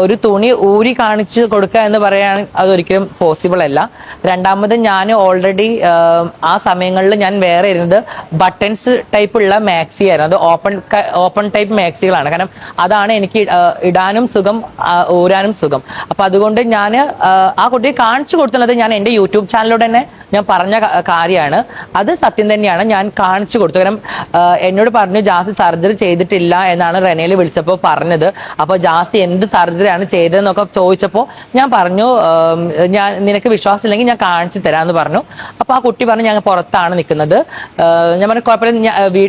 ഒരു തുണി ഊരി കാണിച്ചു കൊടുക്കുക എന്ന് പറയാൻ അതൊരിക്കലും പോസിബിൾ അല്ല. രണ്ടാമത് ഞാൻ ഓൾറെഡി ആ സമയങ്ങളിൽ ഞാൻ വേറെ ഇരുന്നത് ബട്ടൺസ് ടൈപ്പ് ഉള്ള മാക്സി ആയിരുന്നു. അത് ഓപ്പൺ ഓപ്പൺ ടൈപ്പ് മാക്സികളാണ് കാരണം അതാണ് എനിക്ക് ഇടാനും സുഖം ഊരാനും സുഖം. അപ്പൊ അതുകൊണ്ട് ഞാൻ ആ കുട്ടിയെ കാണിച്ചു കൊടുത്തുള്ളത് ഞാൻ എന്റെ യൂട്യൂബ് ചാനലിലൂടെ തന്നെ ഞാൻ പറഞ്ഞ കാര്യമാണ്. അത് സത്യം തന്നെയാണ്. ഞാൻ കാണിച്ചു കൊടുത്തു. കാരണം എന്നോട് പറഞ്ഞു ജാസി സർജറി ചെയ്തിട്ടില്ല എന്നാണ് റെനയിൽ വിളിച്ചപ്പോൾ പറഞ്ഞത്. അപ്പോൾ ജാസി എന്ത് സർജറിയാണ് ചെയ്തതെന്നൊക്കെ ചോദിച്ചപ്പോൾ ഞാൻ പറഞ്ഞു ഞാൻ നിനക്ക് വിശ്വാസം ഇല്ലെങ്കിൽ ഞാൻ കാണിച്ചു തരാമെന്ന് പറഞ്ഞു. അപ്പോൾ ആ കുട്ടി പറഞ്ഞു ഞങ്ങൾ പുറത്താണ് നിൽക്കുന്നത്. ഞാൻ പറഞ്ഞു കുഴപ്പമില്ല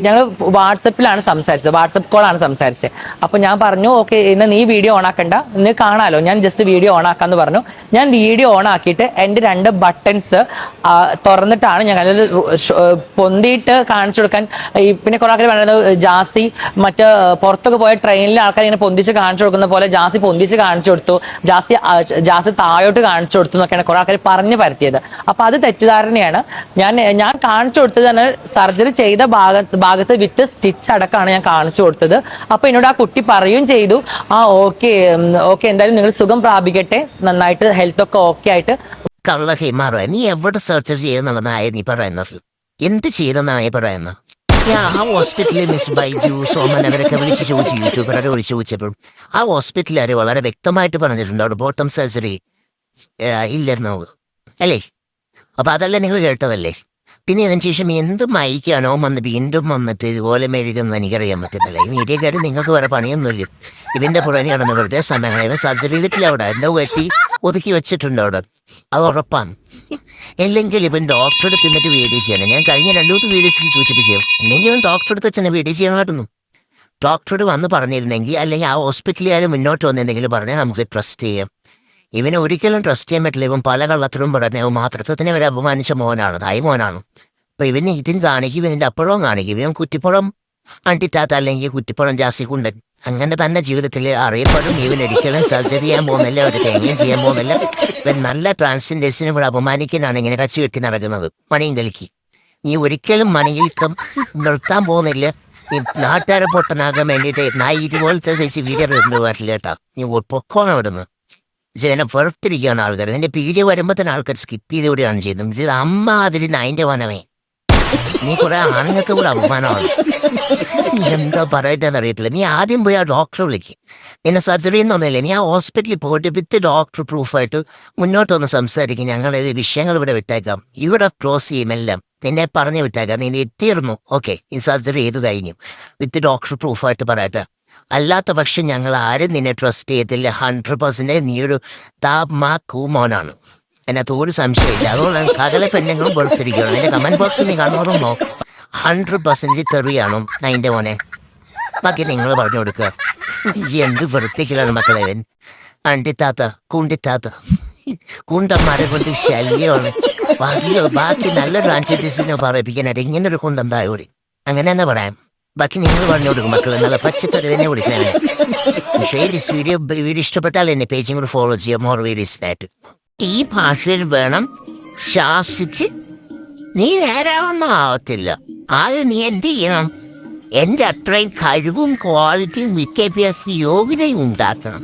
ഞങ്ങൾ വാട്സപ്പിലാണ് സംസാരിച്ചത് വാട്സപ്പ് കോളാണ് സംസാരിച്ചത് അപ്പോൾ ഞാൻ പറഞ്ഞു ഓക്കെ ഇന്ന് നീ വീഡിയോ ഓൺ ആക്കണ്ട ഇന്ന് കാണാലോ ഞാൻ ജസ്റ്റ് വീഡിയോ ഓൺ ആക്കാമെന്ന് പറഞ്ഞു. ഞാൻ വീഡിയോ ഓൺ ആക്കിയിട്ട് എന്റെ രണ്ട് ബട്ടൺസ് തുറന്നിട്ടാണ് ഞാൻ പൊന്തിയിട്ട് കാണിച്ചു കൊടുക്കാൻ പിന്നെ കുറേ ആൾക്കാർ പറയുന്നത് ജാസി മറ്റേ പുറത്തൊക്കെ പോയ ട്രെയിനിലെ ആൾക്കാർ ഇങ്ങനെ പൊന്തിച്ച് കാണിച്ചു കൊടുക്കുന്ന പോലെ ജാസി പൊന്തിച്ച് കാണിച്ചു കൊടുത്തു. ജാസി ജാസ്തി ജാസി താഴോട്ട് കാണിച്ചു കൊടുത്തു എന്നൊക്കെയാണ് കുറെ ആൾക്കാർ പറഞ്ഞു പരത്തിയത്. അപ്പൊ അത് തെറ്റിദ്ധാരണയാണ്. ഞാൻ ഞാൻ കാണിച്ചു കൊടുത്തത് തന്നെ സർജറി ചെയ്ത ഭാഗ ഭാഗത്ത് വിത്ത് സ്റ്റിച്ച് അടക്കമാണ് ഞാൻ കാണിച്ചു കൊടുത്തത്. അപ്പൊ എന്നോട് ആ കുട്ടി പറയുകയും ചെയ്തു. ആ ഓക്കെ ഓക്കെ എന്തായാലും നിങ്ങൾ സുഖം പ്രാപിക്കട്ടെ. നന്നായിട്ട് ഹെൽത്ത് ഒക്കെ ഓക്കെ ആയിട്ട്. കള്ള നീ എവിടെ സെർച്ച് ചെയ്യുന്നതെന്നായ നീ പറയുന്നത്? എന്ത് ചെയ്തെന്നായി പറയുന്നത്? ഞാൻ ആ ഹോസ്പിറ്റലിൽ മിസ് ബൈജു സോമൻ അവരൊക്കെ വിളിച്ച് ചോദിച്ചു യൂട്യൂബറൊക്കെ വിളിച്ച് ചോദിച്ചപ്പോൾ ആ ഹോസ്പിറ്റലുകാർ വളരെ വ്യക്തമായിട്ട് പറഞ്ഞിട്ടുണ്ട് അവിടെ ബോട്ടം സർജറി ഇല്ലായിരുന്നു. അല്ലേ? അപ്പൊ അതല്ല നിങ്ങൾ കേട്ടതല്ലേ? പിന്നെ ഇതിന് ശേഷം എന്ത് മയക്കാണോ വന്ന് വീണ്ടും വന്നിട്ട് ഇതുപോലെ മെഴുകുന്ന എനിക്കറിയാൻ പറ്റുന്നില്ല. ഈ മീഡിയക്കാർ നിങ്ങൾക്ക് വേറെ പണിയൊന്നുമില്ല. ഇതിന്റെ പുറമെ നടന്ന് വെറുതെ ഇവൻ സർജറി ചെയ്തിട്ടില്ല അവിടെ. എന്തോ വെട്ടി ഒതുക്കി വെച്ചിട്ടുണ്ട് അവിടെ. അത് ഉറപ്പാണ്. അല്ലെങ്കിൽ ഇവൻ ഡോക്ടറെ തിന്നിട്ട് വീഡിയോ ചെയ്യണം. ഞാൻ കഴിഞ്ഞ രണ്ടു മൂന്ന് വീഡിയോസിൽ സൂചിപ്പിച്ചു അല്ലെങ്കിൽ ഇവൻ ഡോക്ടറെ അടുത്ത് വെച്ചാൽ വീഡിയോ ചെയ്യണമായിരുന്നു ഡോക്ടറോട് വന്ന് പറഞ്ഞിരുന്നെങ്കിൽ അല്ലെങ്കിൽ ആ ഹോസ്പിറ്റലുകാർ മുന്നോട്ട് വന്നിരുന്നെങ്കിൽ പറഞ്ഞാൽ നമുക്ക് ട്രസ്റ്റ് ചെയ്യാം. ഇവനെ ഒരിക്കലും ട്രസ്റ്റ് ചെയ്യാൻ പറ്റില്ല. ഇവൻ പല കള്ളത്തിലും പറഞ്ഞ മാതൃത്വത്തിനെ വരെ അപമാനിച്ച മോനാണ് തായ് മോനാണ്. അപ്പൊ ഇവന് ഇതിന് കാണിക്കും ഇവന്റെ അപ്പുറവും കാണിക്കും. ഇവൻ കുറ്റിപ്പുറം അണ്ടിത്താത്ത അല്ലെങ്കിൽ കുറ്റിപ്പുറം ജാസിക്കുണ്ടൻ അങ്ങനെ തന്നെ ജീവിതത്തിൽ അറിയപ്പെടും. ഇവൻ ഒരിക്കലും സർജറി ചെയ്യാൻ പോകുന്നില്ല ഒരു തേങ്ങയും ചെയ്യാൻ പോകുന്നില്ല. ഇവൻ നല്ല ട്രാൻസ്ജെൻഡേഴ്സിനെ ഇവിടെ അപമാനിക്കാനാണ് ഇങ്ങനെ കച്ചി വെട്ടി നടക്കുന്നത്. മണിയും കളിക്ക് നീ ഒരിക്കലും മണിയിൽക്കം നിർത്താൻ പോകുന്നില്ല. നീ നാട്ടുകാരെ പൊട്ടനാകാൻ വേണ്ടിയിട്ട് നായി ഇതുപോലത്തെ സൈസ് വീഡിയോ ഇടുന്നു വരില്ല കേട്ടാ. നീ പൊക്കോണം ഇടുന്നു ജന പുറത്തിരിക്കുന്ന ആൾക്കാർ നിന്റെ പീഡിയ വരുമ്പോ തന്നെ ആൾക്കാർ സ്കിപ്പ് ചെയ്ത് വിടുകയാണ് ചെയ്യുന്നത്. ഇത് അമ്മ അതിൽ നൈന്റെ വനമേ നീ കുറെ ആണുങ്ങൾക്ക് കൂടെ അപമാനമാണ്. എന്താ പറയട്ടെന്ന് അറിയത്തില്ല. നീ ആദ്യം പോയി ആ ഡോക്ടറെ വിളിക്കും. നിന്നെ സർജറി എന്നൊന്നുമില്ല നീ ആ ഹോസ്പിറ്റലിൽ പോയിട്ട് വിത്ത് ഡോക്ടർ പ്രൂഫായിട്ട് മുന്നോട്ടൊന്ന് സംസാരിക്കും. ഞങ്ങൾ വിഷയങ്ങൾ ഇവിടെ വിട്ടേക്കാം. ഇവിടെ ക്ലോസ് ചെയ്യും എല്ലാം. നിന്നെ പറഞ്ഞു വിട്ടേക്കാം. നീ എത്തിയിരുന്നു. ഓക്കെ ഈ സർജറി ചെയ്ത് കഴിഞ്ഞു. വിത്ത് ഡോക്ടർ പ്രൂഫായിട്ട് പറയട്ടെ. അല്ലാത്ത പക്ഷം ഞങ്ങൾ ആരും നിന്നെ ട്രസ്റ്റ് ചെയ്യത്തില്ല. ഹൺഡ്രഡ് പെർസെന്റ് നീ ഒരു താപ്മാ കൂമോനാണ് അതിനകത്ത് ഒരു സംശയമില്ല അതുകൊണ്ടാണ് സകല പെണ്ണുങ്ങളും വെറുത്തിരിക്കുകയാണ്. എന്റെ കമന്റ് ബോക്സിൽ നീ കാണുന്നതും നോക്കും. Hundred percent തെറിയാണ്? നൈന്റെ മോനെ. ബാക്കി നിങ്ങൾ പറഞ്ഞു കൊടുക്കുക എന്ത് വെറുപ്പിക്കലാണ് മക്കളെ അണ്ടിത്താത്ത അണ്ടിത്താത്ത കുണ്ടിത്താത്ത. കുണ്ടന്മാരെ കൊണ്ട് ശല്യമാണ്. ബാക്കി ബാക്കി നല്ല ട്രാൻസ്ജെൻഡേഴ്സിനെ പറയിപ്പിക്കാനായിട്ട് ഇങ്ങനൊരു ഒരു തായോടി. അങ്ങനെ തന്നെ പറയാം. ബാക്കി നിങ്ങൾ പറഞ്ഞു കൊടുക്കും മക്കളെ നല്ല പച്ചത്തൊരുവിനെ വിളിക്കണേ ഷെയർ വീഡിയോ വീഡിയോ ഇഷ്ടപ്പെട്ടാൽ എന്നെ പേജും കൂടെ ഫോളോ ചെയ്യാം മോർ വീഡിയോസിനായിട്ട് ഈ ഭാഷയിൽ വേണം ശാസിച്ച് നീ നേരാവണ്ണം ആവത്തില്ല. അത് നീ എന്ത് ചെയ്യണം? എന്റെ അത്രയും കഴിവും ക്വാളിറ്റിയും വിദ്യാഭ്യാസ യോഗ്യതയും ഉണ്ടാക്കണം.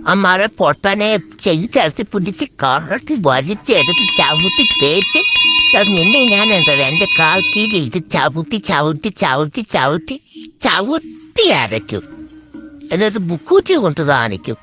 അമ്മാരെ പൊട്ടനെ ചെയ്തിട്ട് പിടിച്ച് കറക്കി വലിച്ചെടുത്ത് ചവിട്ടി തേച്ച് അത് നിന്നെ ഞാൻ എന്താ എന്റെ കാൽ കീഴിൽ ഇത് ചവിട്ടി ചവിട്ടി ചവിട്ടി ചവിട്ടി ചവിട്ടി അരയ്ക്കും എന്നിട്ട് ബുക്കൂറ്റി കൊണ്ട് കാണിക്കും